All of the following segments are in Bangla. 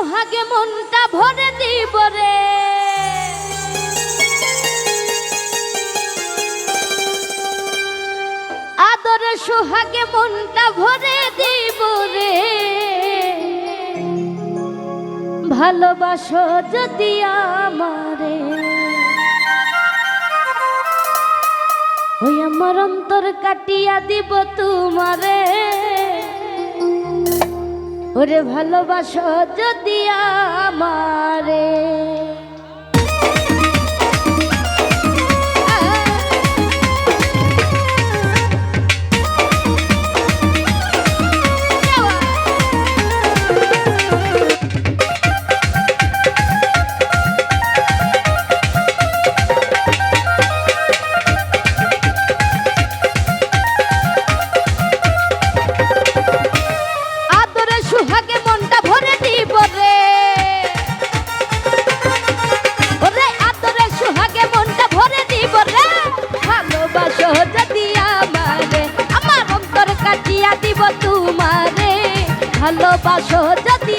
সোহাগে মনটা ভরে দিব রে। আদরে সোহাগে মনটা ভরে দিব রে। ভালোবাসো যদি আমারে। ওই আমার অন্তর কাটিয়া দিব তোমারে। ওরে ভালোবাসো যদি আমারে। ভালোবাসো যদি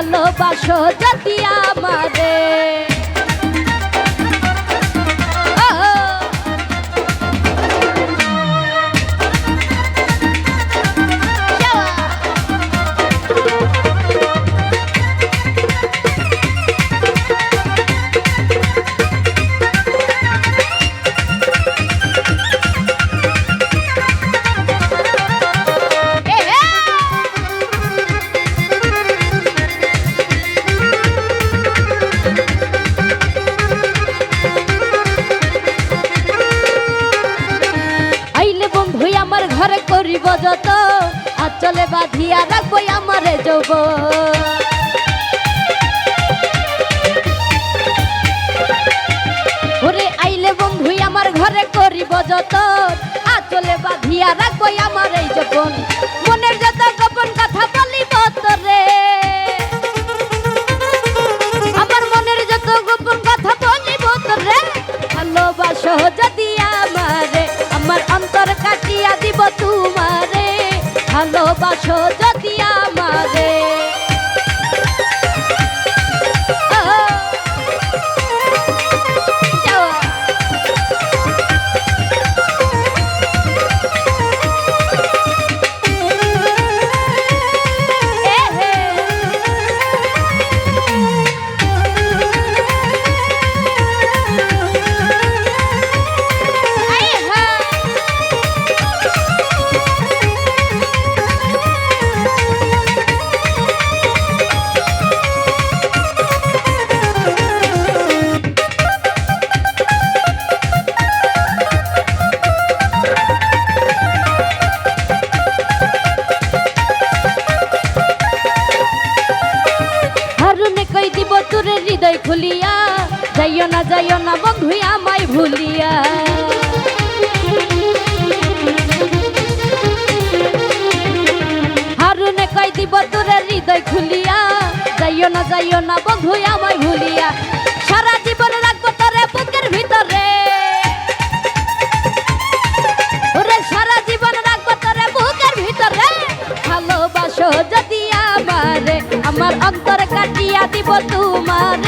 ভালোবাসো যদি আমারে বাঁধিয়া রাখব আমার যোগ ওরে আইলে বন্ধু আমার ঘরে করিব যত আচলে বাঁধিয়া রাখব আমার এই যখন হৃদয় খুলিয়া, যাইও না যাইও না বন্ধু, আমায় ভুলিয়া। হারুনে কই দিব তোরে হৃদয় খুলিয়া, যাইও না যাইও না বন্ধু, আমায় ভুলিয়া। সারা জীবন রাখব তোরে বুকের ভিতরে। ওরে, সারা জীবন রাখব তোরে বুকের ভিতরে। ভালোবাসো যদি আমারে, আমার অন্তর কাটিয়া দিব তোমারে।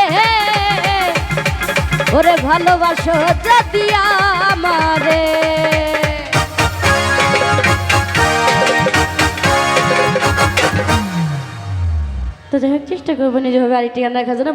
আদর ভালোবাসো যদি আমারে। তো যাই হোক চেষ্টা করব নিজেভাবে আরেকটি গান রাখার জন্য।